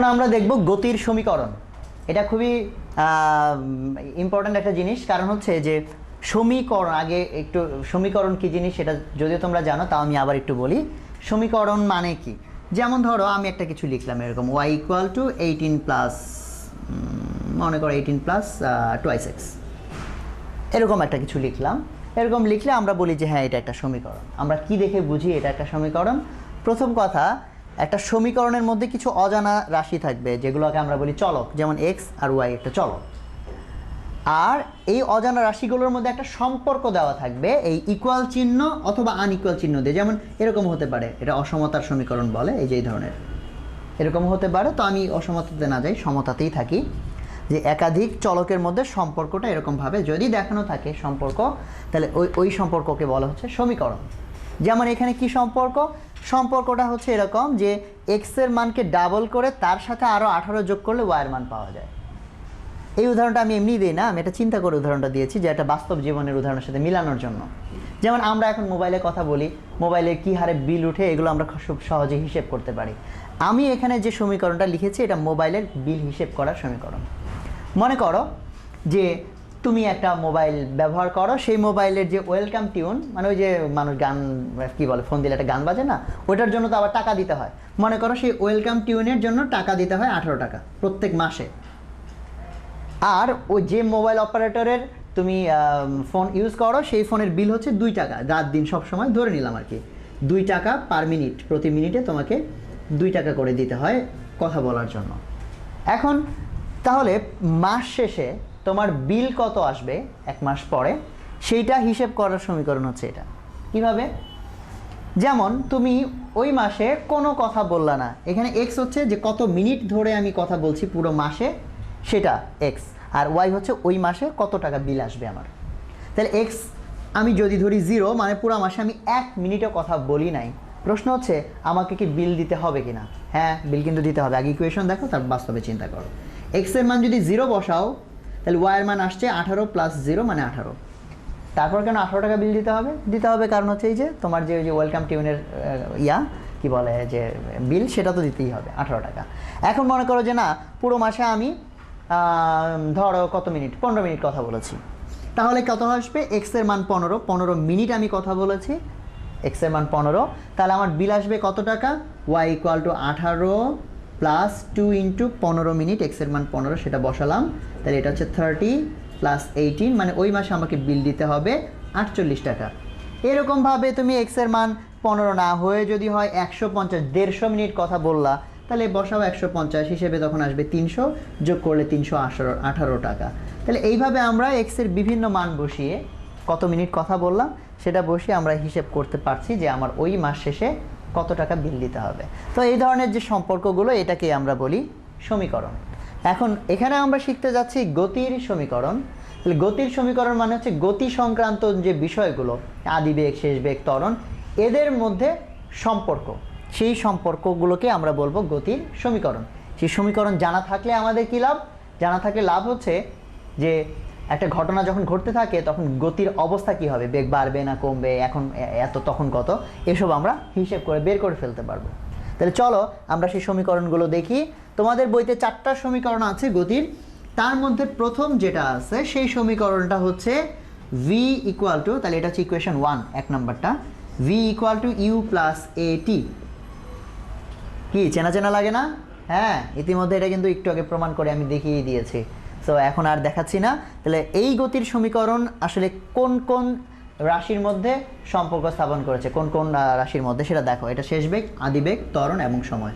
এখন আমরা দেখব গতির সমীকরণ। এটা খুবই ইম্পর্ট্যান্ট একটা জিনিস। কারণ হচ্ছে যে, সমীকরণ, আগে একটু, সমীকরণ কি জিনিস সেটা যদিও তোমরা জানো, তাও আমি আবার একটু বলি। সমীকরণ মানে কি? যেমন ধরো, আমি একটা কিছু লিখলাম এরকম Y equal to eighteen plus মনে করো এইটিন প্লাস টোয়াইস এক্স এরকম একটা কিছু লিখলাম। এরকম লিখলে আমরা বলি যে হ্যাঁ এটা একটা সমীকরণ। আমরা কি দেখে বুঝি এটা একটা সমীকরণ? প্রথম কথা একটা সমীকরণের মধ্যে কিছু অজানা রাশি থাকবে, যেগুলোকে আমরা বলি চলক, যেমন এক্স আর ওয়াই একটা চলক। আর এই অজানা রাশিগুলোর মধ্যে একটা সম্পর্ক দেওয়া থাকবে, এই ইকুয়াল চিহ্ন অথবা আনইকুয়াল চিহ্ন দিয়ে। যেমন এরকম হতে পারে, এটা অসমতার সমীকরণ বলে, এই যে এই ধরনের। এরকম হতে পারে, তো আমি অসমতাতে না যাই, সমতাতেই থাকি। যে একাধিক চলকের মধ্যে সম্পর্কটা এরকমভাবে যদি দেখানো থাকে সম্পর্ক, তাহলে ওই ওই সম্পর্ককে বলা হচ্ছে সমীকরণ। যেমন এখানে কি সম্পর্ক? সম্পর্কটা হচ্ছে এরকম যে এক্সের মানকে ডাবল করে তার সাথে আরও আঠারো যোগ করলে ওয়াইয়ের মান পাওয়া যায়। এই উদাহরণটা আমি এমনি দিই না, আমি এটা চিন্তা করে উদাহরণটা দিয়েছি যে একটা বাস্তব জীবনের উদাহরণের সাথে মিলানোর জন্য। যেমন আমরা এখন মোবাইলে কথা বলি মোবাইলে কী হারে বিল উঠে এগুলো আমরা খুব সহজে হিসেব করতে পারি। আমি এখানে যে সমীকরণটা লিখেছি, এটা মোবাইলের বিল হিসেব করার সমীকরণ। মনে করো যে তুমি একটা মোবাইল ব্যবহার করো, সেই মোবাইলের যে ওয়েলকাম টিউন মানে ওই যে মানুষ গান, কি বলে ফোন দিলে একটা গান বাজে না, ওইটার জন্য তো আবার টাকা দিতে হয়। মনে করো সেই ওয়েলকাম টিউনের জন্য টাকা দিতে হয় আঠারো টাকা প্রত্যেক মাসে। আর ওই যে মোবাইল অপারেটরের তুমি ফোন ইউজ করো, সেই ফোনের বিল হচ্ছে দুই টাকা। রাত দিন সব সময় ধরে নিলাম আর কি। দুই টাকা পার মিনিট প্রতি মিনিটে তোমাকে দুই টাকা করে দিতে হয় কথা বলার জন্য। এখন, তাহলে মাস শেষে তোমার বিল কত আসবে এক মাস পরে? সেইটা হিসেব করার সমীকরণ হচ্ছে এটা। কীভাবে? যেমন তুমি ওই মাসে কোনো কথা বললা না। এখানে এক্স হচ্ছে যে কত মিনিট ধরে আমি কথা বলছি পুরো মাসে, সেটা এক্স আর ওয়াই হচ্ছে ওই মাসে কত টাকা বিল আসবে আমার। তাহলে এক্স আমি যদি ধরি জিরো মানে পুরো মাসে আমি এক মিনিটও কথা বলি নাই। প্রশ্ন হচ্ছে, আমাকে কি বিল দিতে হবে কিনা? হ্যাঁ বিল কিন্তু দিতে হবে। আগে ইকুয়েশন দেখো তার বাস্তবে চিন্তা করো। এক্সের মান যদি জিরো বসাও তাহলে ওয়াইয়ের মান আসছে আঠারো প্লাস জিরো মানে আঠারো। তারপর কেন আঠারো টাকা বিল দিতে হবে? দিতে হবে কারণ হচ্ছে এই যে তোমার যে ওই যে ওয়েলকাম টিউনের ইয়া, কি বলে, যে বিল সেটা তো দিতেই হবে, আঠারো টাকা। এখন মনে করো যে না, পুরো মাসে আমি ধরো কত মিনিট? পনেরো মিনিট কথা বলেছি। তাহলে কত আসবে? এক্সের মান পনেরো। পনেরো মিনিট আমি কথা বলেছি। এক্সের মান পনেরো। তাহলে আমার বিল আসবে কত টাকা? ওয়াই ইকুয়াল টু আঠারো প্লাস টু ইন্টু পনেরো মিনিট এক্সের মান পনেরো, সেটা বসালাম। তাহলে এটা হচ্ছে থার্টি প্লাস এইটিন মানে ওই মাসে আমাকে বিল দিতে হবে আটচল্লিশ টাকা। এরকমভাবে তুমি এক্সের মান পনেরো না হয়ে যদি হয় একশো পঞ্চাশ, দেড়শো মিনিট কথা বললা, তাহলে বসাও একশো পঞ্চাশ, হিসেবে তখন আসবে তিনশো, যোগ করলে তিনশো আঠারো আঠারো টাকা। তাহলে এইভাবে আমরা এক্সের বিভিন্ন মান বসিয়ে কত মিনিট কথা বললাম, সেটা বসিয়ে আমরা হিসেব করতে পারছি যে আমার ওই মাস শেষে কত টাকা বিল দিতে হবে। তো এই ধরনের যে সম্পর্কগুলো এটাকে আমরা বলি সমীকরণ। এখন এখানে আমরা শিখতে যাচ্ছি গতির সমীকরণ। তাহলে গতির সমীকরণ মানে হচ্ছে গতি সংক্রান্ত যে বিষয়গুলো আদি বেগ শেষ বেগ ত্বরণ, এদের মধ্যে সম্পর্ক। সেই সম্পর্কগুলোকে আমরা বলব গতির সমীকরণ। সেই সমীকরণ জানা থাকলে আমাদের কী লাভ? জানা থাকলে লাভ হচ্ছে যে একটা ঘটনা যখন ঘটতে থাকে, তখন গতির অবস্থা কি হবে? বেগ বাড়বে না, কমবে, এখন এত, তখন কত? এসব আমরা হিসেব করে বের করে ফেলতে পারব। তাহলে চলো আমরা সেই সমীকরণগুলো দেখি। তোমাদের বইতে চারটা সমীকরণ আছে গতির। তার মধ্যে প্রথম যেটা আছে, সেই সমীকরণটা হচ্ছে ভি ইকুয়াল টু তাহলে এটা হচ্ছে ইকুয়েশন ওয়ান এক নম্বরটা। V equal to U plus A T কি, চেনা চেনা লাগে না? হ্যাঁ ইতিমধ্যে এটা কিন্তু একটু আগে প্রমাণ করে আমি দেখিয়ে দিয়েছি। সো এখন আর দেখাচ্ছি না। তাহলে এই গতির সমীকরণ আসলে কোন কোন রাশির মধ্যে সম্পর্ক স্থাপন করেছে। কোন কোন রাশির মধ্যে? সেটা দেখো, এটা শেষ বেগ, আদি বেগ, ত্বরণ এবং সময়।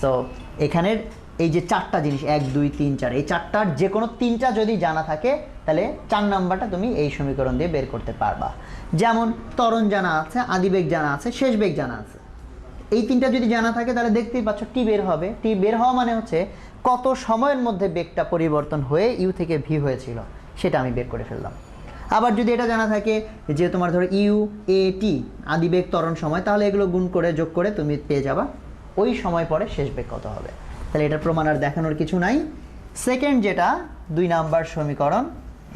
সো এখানের এই যে চারটা জিনিস, এক, দুই, তিন, চার, এই চারটার যে কোনো তিনটা যদি জানা থাকে, তাহলে চার নাম্বারটা তুমি এই সমীকরণ দিয়ে বের করতে পারবা। যেমন, ত্বরণ জানা আছে আদিবেগ জানা আছে, শেষ বেগ জানা আছে। এই তিনটা যদি জানা থাকে, তাহলে দেখতেই পাচ্ছ টি বের হবে। টি বের হওয়া মানে হচ্ছে, কত সময়ের মধ্যে বেগটা পরিবর্তন হয়ে ইউ থেকে ভি হয়েছিল, সেটা আমি বের করে ফেললাম। আবার যদি এটা জানা থাকে যে তোমার ধরো ইউ এ টি আদি বেগ ত্বরণ সময়, তাহলে এগুলো গুণ করে, যোগ করে তুমি পেয়ে যাবা। ওই সময় পরে শেষ বেগ কত হবে? তাহলে এটার প্রমাণ আর দেখানোর কিছু নাই। সেকেন্ড যেটা, দুই নাম্বার সমীকরণ,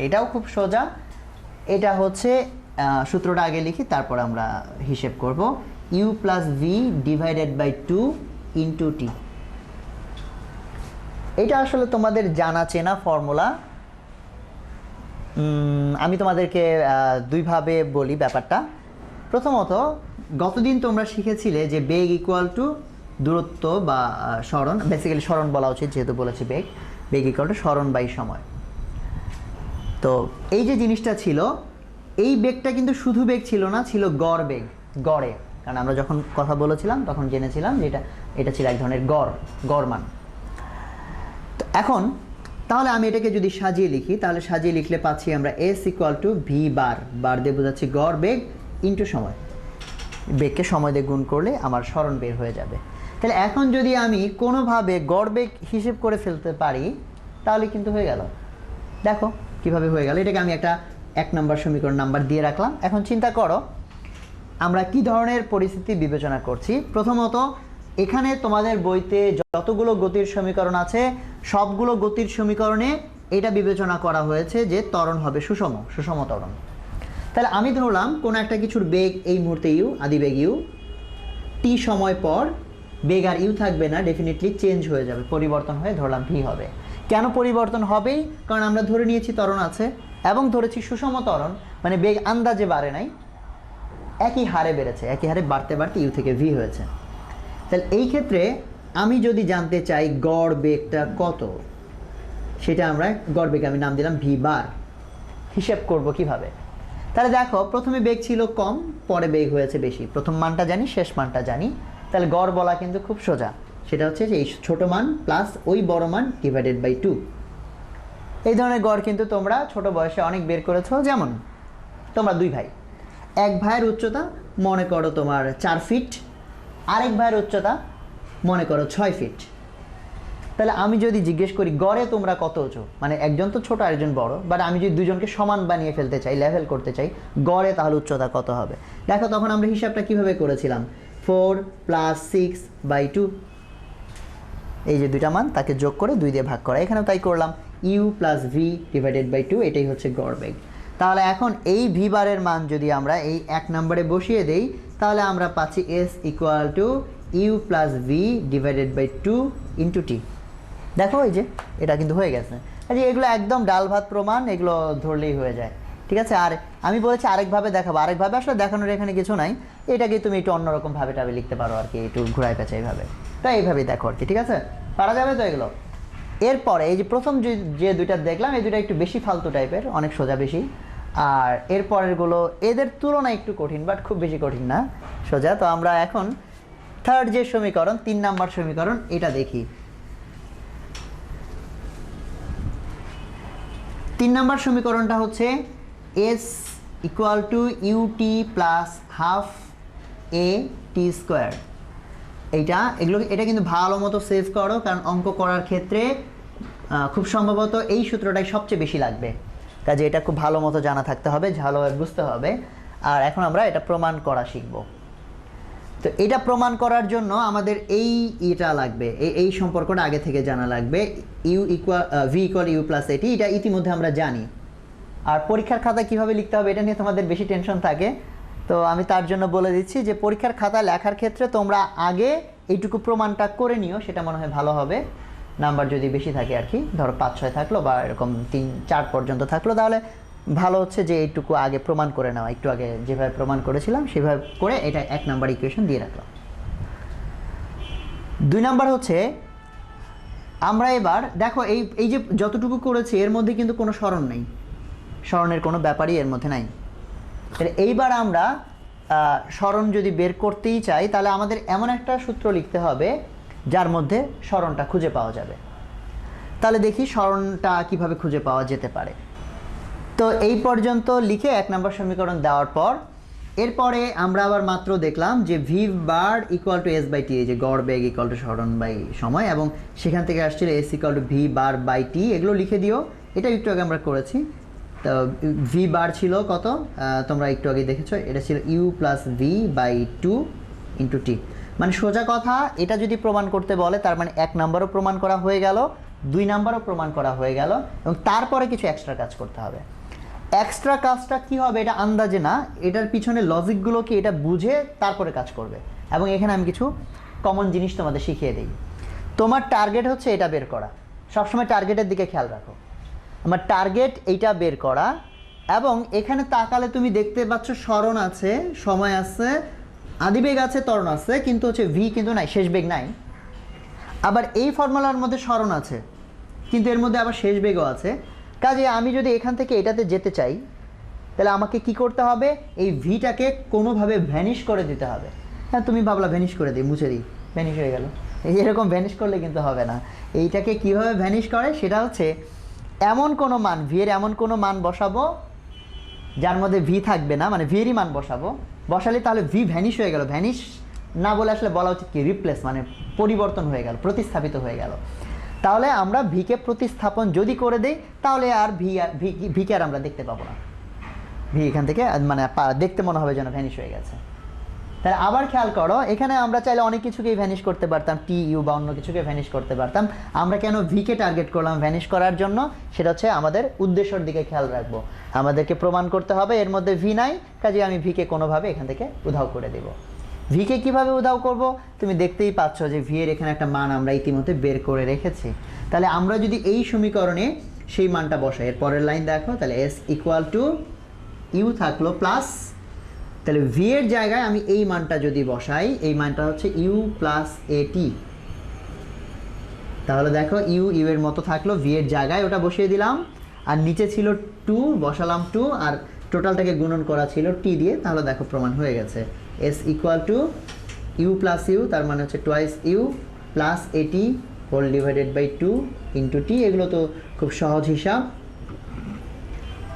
এটাও খুব সোজা। এটা হচ্ছে সূত্রটা আগে লিখি, তারপর আমরা হিসেব করব। U plus V divided by two into T এটা আসলে তোমাদের জানা চেনা ফর্মুলা আমি তোমাদেরকে দুইভাবে বলি ব্যাপারটা। প্রথমত, গতদিন তোমরা শিখেছিলে যে বেগ ইকুয়াল টু দূরত্ব বা স্মরণ বেসিক্যালি স্মরণ বলা উচিত যেহেতু বলেছি বেগ। বেগ ইকুয়াল টু স্মরণ বাই সময়। তো এই যে জিনিসটা ছিল, এই বেগটা কিন্তু শুধু বেগ ছিল না, ছিল গড় বেগ, গড়ে। কারণ আমরা যখন কথা বলেছিলাম, তখন জেনেছিলাম যে এটা এটা ছিল এক ধরনের গড় গড় মান। তো এখন তাহলে আমি এটাকে যদি সাজিয়ে লিখি, তাহলে সাজিয়ে লিখলে পাচ্ছি আমরা S equal to V bar bar দিয়ে বোঝাচ্ছি গড় বেগ ইন্টু সময়। বেগকে সময় দিয়ে গুণ করলে আমার স্মরণ বের হয়ে যাবে। তাহলে এখন যদি আমি কোনোভাবে গড় বেগ হিসেব করে ফেলতে পারি, তাহলে কিন্তু হয়ে গেল। দেখো কীভাবে হয়ে গেল। এটাকে আমি একটা এক নম্বর সমীকরণ নাম্বার দিয়ে রাখলাম। এখন চিন্তা করো, আমরা কি ধরনের পরিস্থিতি বিবেচনা করছি? প্রথমত এখানে তোমাদের বইতে যতগুলো গতির সমীকরণ আছে, সবগুলো গতির সমীকরণে এটা বিবেচনা করা হয়েছে যে ত্বরণ হবে সুষম সুষম ত্বরণ। তাহলে আমি ধরলাম কোনো একটা কিছুর বেগ এই মুহূর্তে ইউ, আদি বেগ ইউ। টি সময় পর বেগ আর ইউ থাকবে না ডেফিনেটলি চেঞ্জ হয়ে যাবে, পরিবর্তন হয়ে ধরলাম ভি হবে। কেন পরিবর্তন হবেই? কারণ আমরা ধরে নিয়েছি ত্বরণ আছে এবং ধরেছি সুষম ত্বরণ মানে বেগ আন্দাজে বাড়ে নাই। একই হারে বেড়েছে, একই হারে বাড়তে বাড়তে ইউ থেকে ভি হয়েছে। তাহলে এই ক্ষেত্রে আমি যদি জানতে চাই গড় বেগটা কত, সেটা আমরা গড় বেগ আমি নাম দিলাম ভি বার। হিসেব করব কীভাবে? তাহলে দেখো, প্রথমে বেগ ছিল কম, পরে বেগ হয়েছে বেশি। প্রথম মানটা জানি, শেষ মানটা জানি। তাহলে গড় বলা কিন্তু খুব সোজা। সেটা হচ্ছে যে এই ছোট মান প্লাস ওই বড় মান ডিভাইডেড বাই টু এই ধরনের গড় কিন্তু তোমরা ছোট বয়সে অনেক বের করেছ, যেমন তোমরা দুই ভাই। এক ভাইয়ের উচ্চতা, মনে করো তোমার চার ফিট আরেক ভাইয়ের উচ্চতা, মনে করো ছয় ফিট তাহলে আমি যদি জিজ্ঞেস করি, গড়ে তোমরা কত উঁচু? মানে একজন তো ছোট, আরেকজন বড়। বাট আমি যদি দুজনকে সমান বানিয়ে ফেলতে চাই লেভেল করতে চাই, গড়ে তাহলে উচ্চতা কত হবে? দেখো, তখন আমরা হিসাবটা কীভাবে করেছিলাম? Four plus six by two এই যে দুইটা মান, তাকে যোগ করে দুই দিয়ে ভাগ করা। এখানেও তাই করলাম। U plus V divided by two এটাই হচ্ছে গড় বেগ। তাহলে এখন এই ভি বারের মান যদি আমরা এই এক নম্বরে বসিয়ে দেই তাহলে আমরা পাচ্ছি S equal to U plus V divided by two into T দেখো এই যে, এটা কিন্তু হয়ে গেছে। এই যে এগুলো একদম ডাল ভাত প্রমাণ, এগুলো ধরলেই হয়ে যায়। ঠিক আছে? আর আমি বলেছি আরেকভাবে দেখাবো। আরেকভাবে আসলে দেখানোর এখানে কিছু নাই। এটাকে তুমি একটু অন্যরকম ভাবে টাবে লিখতে পারো আর কি, একটু ঘুরাই পেঁচা এইভাবে। তাই এইভাবেই দেখো আর কি, ঠিক আছে? পারা যাবে তো এগুলো? এরপরে এই যে প্রথম যে দুইটা দেখলাম, এই দুইটা একটু বেশি ফালতু টাইপের অনেক সোজা বেশি। আর এরপরেরগুলো এদের তুলনায় একটু কঠিন বাট খুব বেশি কঠিন না। সোজা, তো আমরা এখন থার্ড যে সমীকরণ, তিন নাম্বার সমীকরণ, এটা দেখি। তিন নাম্বার সমীকরণটা হচ্ছে S equal to U T plus half A T square এইটা, এগুলো, এটা কিন্তু ভালো মতো সেভ করো, কারণ অঙ্ক করার ক্ষেত্রে খুব সম্ভবত এই সূত্রটাই সবচেয়ে বেশি লাগবে। কাজে এটা খুব ভালো মতো জানা থাকতে হবে ভালোভাবে বুঝতে হবে। আর এখন আমরা এটা প্রমাণ করা শিখব। তো এটা প্রমাণ করার জন্য আমাদের এই এটা লাগবে, এই এই সম্পর্কটা আগে থেকে জানা লাগবে। U equal V equal U plus A T, এটা ইতিমধ্যে আমরা জানি। আর পরীক্ষার খাতা কীভাবে লিখতে হবে এটা নিয়ে তোমাদের বেশি টেনশন থাকে। তো আমি তার জন্য বলে দিচ্ছি যে পরীক্ষার খাতা লেখার ক্ষেত্রে তোমরা আগে এইটুকু প্রমাণটা করে নিও, সেটা মনে হয় ভালো হবে। নাম্বার যদি বেশি থাকে আর কি, ধরো পাঁচ, ছয় থাকল বা এরকম তিন, চার পর্যন্ত থাকল, তাহলে ভালো হচ্ছে যে এইটুকু আগে প্রমাণ করে নেওয়া, একটু আগে যেভাবে প্রমাণ করেছিলাম সেভাবে করে এটা এক নাম্বার ইকুয়েশন দিয়ে রাখলাম। দুই নাম্বার হচ্ছে, আমরা এবার, দেখো এই এই যে যতটুকু করেছি, এর মধ্যে কিন্তু কোনো স্মরণ নেই। স্মরণের কোনো ব্যাপারই এর মধ্যে নাই। তাহলে এইবার আমরা স্মরণ যদি বের করতেই চাই, তাহলে আমাদের এমন একটা সূত্র লিখতে হবে যার মধ্যে স্মরণটা খুঁজে পাওয়া যাবে। তাহলে দেখি স্মরণটা কীভাবে খুঁজে পাওয়া যেতে পারে। তো এই পর্যন্ত লিখে এক নম্বর সমীকরণ দেওয়ার পর, এরপরে আমরা আবার মাত্র দেখলাম যে V bar equal to S by T এই যে গড় বেগ ইকুয়াল টু স্মরণ বাই সময়, এবং সেখান থেকে আসছিল S equal to V bar by T এগুলো লিখে দিও। এটা একটু আগে আমরা করেছি। তো ভি বার ছিল কত? তোমরা একটু আগে দেখেছ, এটা ছিল U plus V by two into T মানে সোজা কথা, এটা যদি প্রমাণ করতে বলে, তার মানে এক নাম্বারও প্রমাণ করা হয়ে গেল, দুই নাম্বারও প্রমাণ করা হয়ে গেল, এবং তারপরে কিছু এক্সট্রা কাজ করতে হবে। এক্সট্রা কাজটা কি হবে এটা আন্দাজে না, এটার পিছনে লজিকগুলোকে এটা বুঝে তারপরে কাজ করবে। এবং এখানে আমি কিছু কমন জিনিস তোমাদের শিখিয়ে দিই। তোমার টার্গেট হচ্ছে এটা বের করা। সবসময় টার্গেটের দিকে খেয়াল রাখো। আমার টার্গেট এইটা বের করা, এবং এখানে তাকালে তুমি দেখতে পাচ্ছ স্মরণ আছে, সময় আছে আদিবেগ আছে, ত্বরণ আছে, কিন্তু হচ্ছে ভি কিন্তু নাই, শেষ বেগ নাই। আবার এই ফর্মুলার মধ্যে স্মরণ আছে, কিন্তু এর মধ্যে আবার শেষ বেগও আছে। কাজে আমি যদি এখান থেকে এটাতে যেতে চাই, তাহলে আমাকে কি করতে হবে? এই ভিটাকে কোনোভাবে ভ্যানিশ করে দিতে হবে। হ্যাঁ তুমি ভাবলা ভ্যানিশ করে দিই, মুছে দিই ভ্যানিশ হয়ে গেল। এরকম ভ্যানিশ করলে কিন্তু হবে না। এইটাকে কীভাবে ভ্যানিশ করে? সেটা হচ্ছে, এমন কোনো মান ভি এর এমন কোনো মান বসাবো যার মধ্যে ভি থাকবে না মানে ভিয়েরই মান বসাবো। বসালে তাহলে ভি ভ্যানিশ হয়ে গেল। ভ্যানিশ না বলে আসলে বলা উচিত কি? রিপ্লেস মানে পরিবর্তন হয়ে গেল, প্রতিস্থাপিত হয়ে গেল। তাহলে আমরা ভিকে প্রতিস্থাপন যদি করে দেই, তাহলে আর ভি আর ভি ভিকে আর আমরা দেখতে পাবো না। ভি এখান থেকে মানে দেখতে মনে হবে যেন ভ্যানিশ হয়ে গেছে। তাহলে আবার খেয়াল করো, এখানে আমরা চাইলে অনেক কিছুকেই ভ্যানিশ করতে পারতাম টি ইউ বা অন্য কিছুকে ভ্যানিশ করতে পারতাম। আমরা কেন ভিকে টার্গেট করলাম ভ্যানিশ করার জন্য? সেটা হচ্ছে আমাদের উদ্দেশ্যের দিকে খেয়াল রাখব। আমাদেরকে প্রমাণ করতে হবে, এর মধ্যে ভি নাই কাজে আমি ভিকে কোনোভাবে এখান থেকে উধাও করে দেব। ভিকে কীভাবে উধাও করব? তুমি দেখতেই পাচ্ছ যে ভি এর এখানে একটা মান আমরা ইতিমধ্যে বের করে রেখেছি। তাহলে আমরা যদি এই সমীকরণে সেই মানটা বসাই, এর পরের লাইন দেখো, তাহলে এস ইকুয়াল টু ইউ থাকল প্লাস তাহলে ভি এর জায়গায় আমি এই মানটা যদি বসাই, এই মানটা হচ্ছে ইউ প্লাস এটি তাহলে দেখো ইউ ইউ এর মতো থাকল ভি এর জায়গায় ওটা বসিয়ে দিলাম। আর নিচে ছিল টু বসালাম টু আর টোটালটাকে গুণন করা ছিল টি দিয়ে, তাহলে দেখো প্রমাণ হয়ে গেছে। S equal to U plus U তার মানে হচ্ছে twice U plus A T whole divided by two into T এগুলো তো খুব সহজ হিসাব।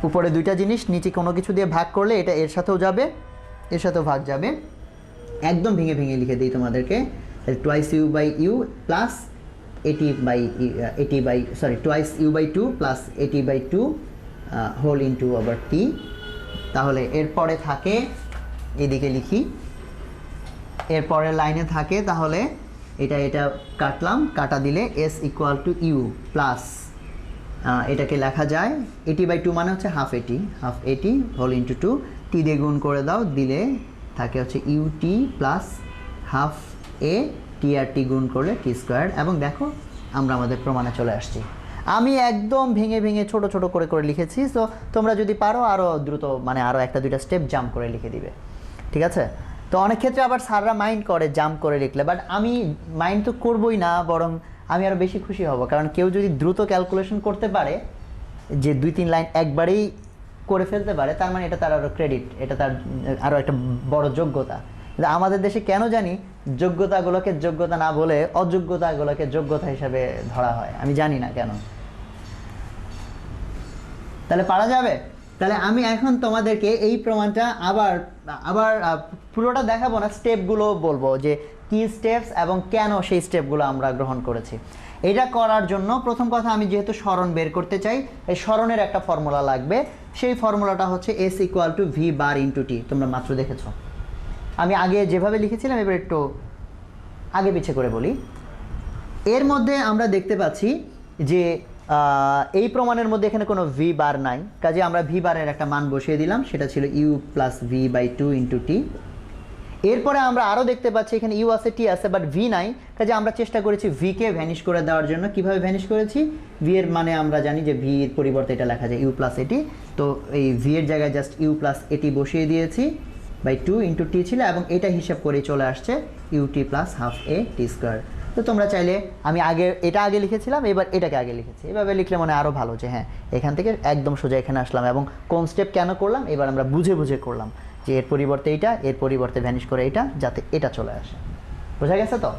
উপরে দুইটা জিনিস, নিচে কোনো কিছু দিয়ে ভাগ করলে এটা এর সাথেও যাবে। এর সাথেও ভাগ যাবে। একদম ভেঙে ভেঙে লিখে দিই তোমাদেরকে। Twice U by U plus A T by A T by sorry twice U by two plus A T by two whole into আবার টি তাহলে এরপরে থাকে, এদিকে লিখি। এরপরে লাইনে থাকে, তাহলে এটা এটা কাটলাম, কাটা দিলে S equal to U plus এটাকে লেখা যায়। এটি বাই টু মানে হচ্ছে হাফ এটি হাফ এটি হোল ইন্টু টু টি দিয়ে গুণ করে দাও, দিলে থাকে হচ্ছে U T plus half A T R T গুণ করলে টি স্কোয়ার এবং দেখো, আমরা আমাদের প্রমাণে চলে আসছি। আমি একদম ভেঙে ভেঙে ছোট ছোট করে করে লিখেছি তো তোমরা যদি পারো আরও দ্রুত মানে আরও একটা দুইটা স্টেপ জাম্প করে লিখে দিবে। ঠিক আছে? তো অনেক ক্ষেত্রে আবার স্যাররা মাইন্ড করে জাম্প করে লিখলে বাট আমি মাইন্ড তো করবই না, বরং আমি আরও বেশি খুশি হব। কারণ কেউ যদি দ্রুত ক্যালকুলেশন করতে পারে, যে দুই তিন লাইন একবারেই করে ফেলতে পারে, তার মানে এটা তার আরও ক্রেডিট এটা তার আরও একটা বড় যোগ্যতা। কিন্তু আমাদের দেশে কেন জানি যোগ্যতাগুলোকে যোগ্যতা না বলে অযোগ্যতাগুলোকে যোগ্যতা হিসাবে ধরা হয়, আমি জানি না কেন। তাহলে পারা যাবে? তাহলে আমি এখন তোমাদেরকে এই প্রমাণটা আবার আবার পুরোটা দেখাবো না স্টেপগুলো বলব যে কি স্টেপস এবং কেন সেই স্টেপগুলো আমরা গ্রহণ করেছি। এটা করার জন্য প্রথম কথা আমি যেহেতু স্মরণ বের করতে চাই, এই স্মরণের একটা ফর্মুলা লাগবে। সেই ফর্মুলাটা হচ্ছে S equal to V bar into T তোমরা মাত্র দেখেছ। আমি আগে যেভাবে লিখেছিলাম, এবার একটু আগে পিছে করে বলি। এর মধ্যে আমরা দেখতে পাচ্ছি যে এই প্রমাণের মধ্যে এখানে কোনো ভি বার নাই। কাজে আমরা ভি বারের একটা মান বসিয়ে দিলাম, সেটা ছিল U plus V by two into T এরপরে আমরা আরও দেখতে পাচ্ছি, এখানে ইউ আছে টি আছে বাট ভি নাই। কাজে আমরা চেষ্টা করেছি ভিকে ভ্যানিশ করে দেওয়ার জন্য। কীভাবে ভ্যানিশ করেছি? ভি এর মানে আমরা জানি যে ভি এর পরিবর্তে এটা লেখা যায় ইউ প্লাস এটি তো এই ভি এর জায়গায় জাস্ট ইউ প্লাস এটি বসিয়ে দিয়েছি বাই টু ইন্টু টি ছিল, এবং এটা হিসাব করে চলে আসছে U T plus half A T square তো তোমরা চাইলে, আমি আগে, এটা আগে লিখেছিলাম, এবার এটাকে আগে লিখেছি। এভাবে লিখলে মনে আরও ভালো যে হ্যাঁ এখান থেকে একদম সোজা এখানে আসলাম, এবং কোন স্টেপ কেন করলাম? এবার আমরা বুঝে বুঝে করলাম। যে এর পরিবর্তে এইটা, এর পরিবর্তে ভ্যানিশ করে এটা যাতে এটা চলে আসে। বোঝা গেছে তো?